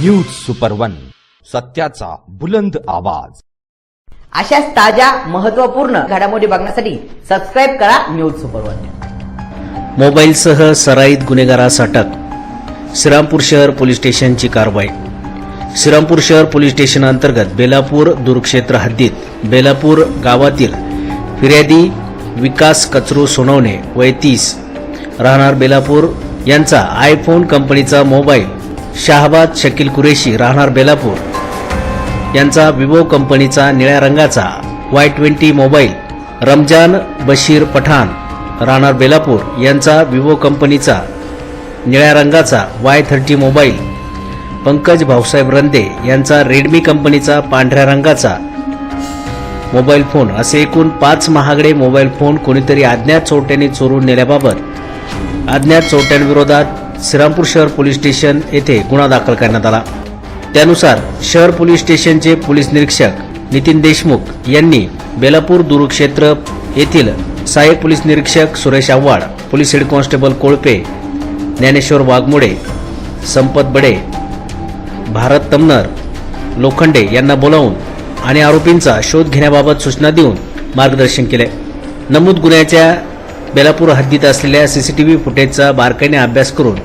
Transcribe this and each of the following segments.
News super one सत्याचा बुलंद आवाज. अशाच ताज्या महत्त्वपूर्ण घडामोडी बघण्यासाठी सबस्क्राईब करा न्यूज सुपर वन मोबाईलसह सराईत गुन्हेगारास अटक श्रीरामपूर शहर पोलीस स्टेशनची कारवाई. श्रीरामपूर शहर पोलीस स्टेशन अंतर्गत बेलापूर दुर्क्षेत्र हद्दीत बेलापूर गावातील फिर्यादी विकास कचरू सोनवणे वय तीस. राहणार बेलापूर यांचा आयफोन कंपनीचा मोबाईल शहाबाद शकील कुरेशी राहणार बेलापूर. यांचा विवो कंपनीचा निळ्या रंगाचा Y twenty mobile Ramzan Bashir Pathan राहणार बेलापूर यांचा विवो कंपनीचा निळ्या रंगाचा Y thirty mobile Pankaj Bhausaheb Rande यांचा रेडमी कंपनीचा पांढऱ्या रंगाचा मोबाईल फोन असे एकूण पाच महागडे मोबाईल फोन कोणीतरी अज्ञात चोरट्यांनी चोरून नेल्याबाबत अज्ञात चोरट्यांविरोधात श्रीरामपूर शहर पोलीस स्टेशन येथे गुन्हा दाखल करण्यात आला. त्यानुसार शहर पोलीस स्टेशनचे पोलीस निरीक्षक नितीन देशमुख यांनी बेलापूर दूरक्षेत्र येथील सहाय्यक पोलीस निरीक्षक Suresh Avhad police head constable Kolpe Dnyaneshwar Waghmode Sampat Bade Bharat Tamnar Lokhande यांना बोलावून आणि आरोपींचा शोध घेण्याबाबत सूचना देऊन मार्गदर्शन केले. नमूद गुन्ह्याच्या बेलापूर हद्दीत असलेल्या सीसीटीव्ही फुटेजचा बारकाईने अभ्यास करून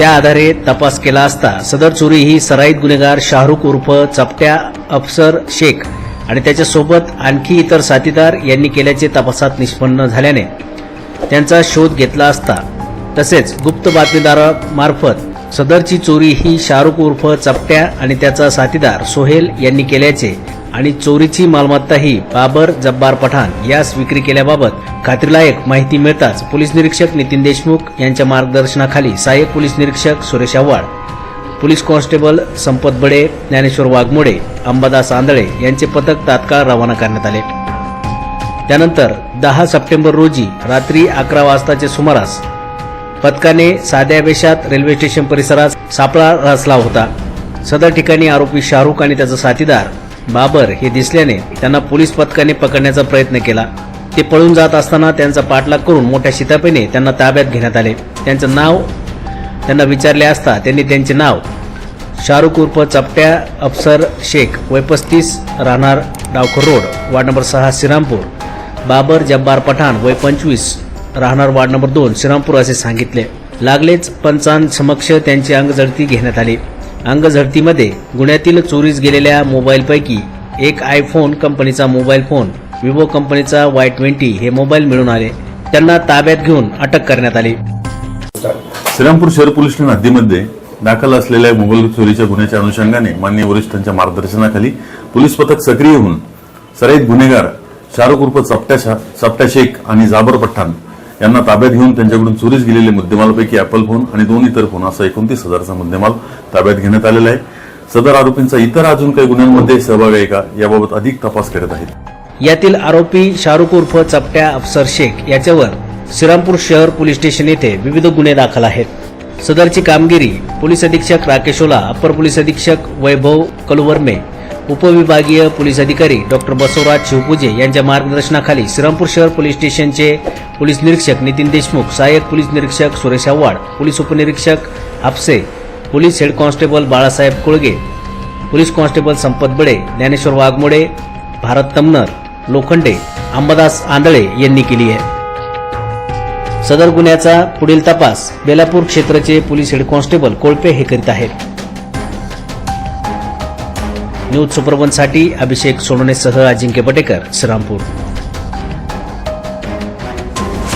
त्या आधारे तपास केला असता सदर चोरी ही सराईत गुन्हेगार शाहरुख उर्फ चपट्या अफसर शेख आणि त्याच्यासोबत आणखी इतर साथीदार यांनी केल्याचे तपासात निष्पन्न झाल्याने त्यांचा शोध घेतला असता. तसेच गुप्त बातमीदारामार्फत सदरची चोरी ही शाहरुख उर्फ चपट्या आणि त्याचा साथीदार सोहेल यांनी केल्याचे आणि चोरीची मालमत्ता ही बाबर जब्बार पठाण यास विक्री केल्याबाबत खात्रीलायक माहिती मिळताच पोलीस निरीक्षक नितीन देशमुख यांच्या मार्गदर्शनाखाली सहाय्यक पोलीस निरीक्षक सुरेश आव्हाड पोलीस कॉन्स्टेबल संपत बडे ज्ञानेश्वर वाघमोडे अंबादास आंधळे यांचे पथक तात्काळ रवाना करण्यात आले. त्यानंतर दहा सप्टेंबर रोजी रात्री अकरा वाजताच्या सुमारास पथकाने साध्या वेशात रेल्वे स्टेशन परिसरात सापळा रचला होता. सदर ठिकाणी आरोपी शाहरुख आणि त्याचा साथीदार बाबर हे दिसल्याने त्यांना पोलीस पथकाने पकडण्याचा प्रयत्न केला. ते पळून जात असताना त्यांचा पाठलाग करून मोठ्या शितापेने त्यांना ताब्यात घेण्यात आले. त्यांचं नाव त्यांना विचारले असता त्यांनी त्यांचे नाव शाहरुख उर्फ चपट्या अफसर शेख वय पस्तीस राहणार डावखर रोड वार्ड नंबर सहा श्रीरामपूर. बाबर जब्बार पठाण वय पंचवीस राहणार वार्ड नंबर दोन श्रीरामपूर असे सांगितले. लागलेच पंचांसमक्ष त्यांची अंगजळती घेण्यात आली. अंगझडतीमध्ये गुन्ह्यातील चोरीस गेलेल्या मोबाईलपैकी एक आयफोन कंपनीचा मोबाईल फोन विवो कंपनीचा वाय ट्वेंटी हे मोबाईल मिळून आले. त्यांना ताब्यात घेऊन अटक करण्यात आली. श्रीरामपूर शहर पोलीस हद्दीमध्ये दाखल असलेल्या मोबाईल चोरीच्या गुन्ह्याच्या अनुषंगाने मान्य वरिष्ठांच्या मार्गदर्शनाखाली पोलीस पथक सक्रिय होऊन सराईत गुन्हेगार शाहरुख उर्फ चपट्या चपट्या शेख आणि जाबर पठाण यांना ताब्यात घेऊन त्यांच्याकडून चोरीस गेलेले मुद्देमालापैकी अॅपल फोन आणि दोन इतर फोन असा एकोणतीस हजारचा मुद्देमाल ताब्यात घेण्यात आलेला आहे. सदर आरोपींचा इतर अजून काही गुन्ह्यांमध्ये सहभाग आहे का याबाबत अधिक तपास करत आहेत. यातील आरोपी शाहरुख उर्फ चपट्या अफसर शेख याच्यावर श्रीरामपूर शहर पोलीस स्टेशन येथे विविध गुन्हे दाखल आहेत. सदरची कामगिरी पोलीस अधीक्षक राकेशोला अप्पर पोलीस अधीक्षक वैभव कलुवर्मे उपविभागीय पोलीस अधिकारी डॉक्टर बसवराज शिवपूजे यांच्या मार्गदर्शनाखाली श्रीरामपूर शहर पोलीस स्टेशनचे पोलीस निरीक्षक नितीन देशमुख सहाय्यक पोलीस निरीक्षक सुरेश आव्हाड पोलीस उपनिरीक्षक Hapse police head constable Balasaheb Kolge police constable Sampat Bade Dnyaneshwar Waghmode Bharat Tamnar Lokhande Ambadas आंधळे यांनी केली आहे. सदर गुन्ह्याचा पुढील तपास बेलापूर क्षेत्राचे पोलीस हेड कॉन्स्टेबल कोळपे हे करीत आहेत. न्यूज सुपरवनसाठी अभिषेक सोनोनेसह अजिंक्य पटेकर श्रीरामपूर.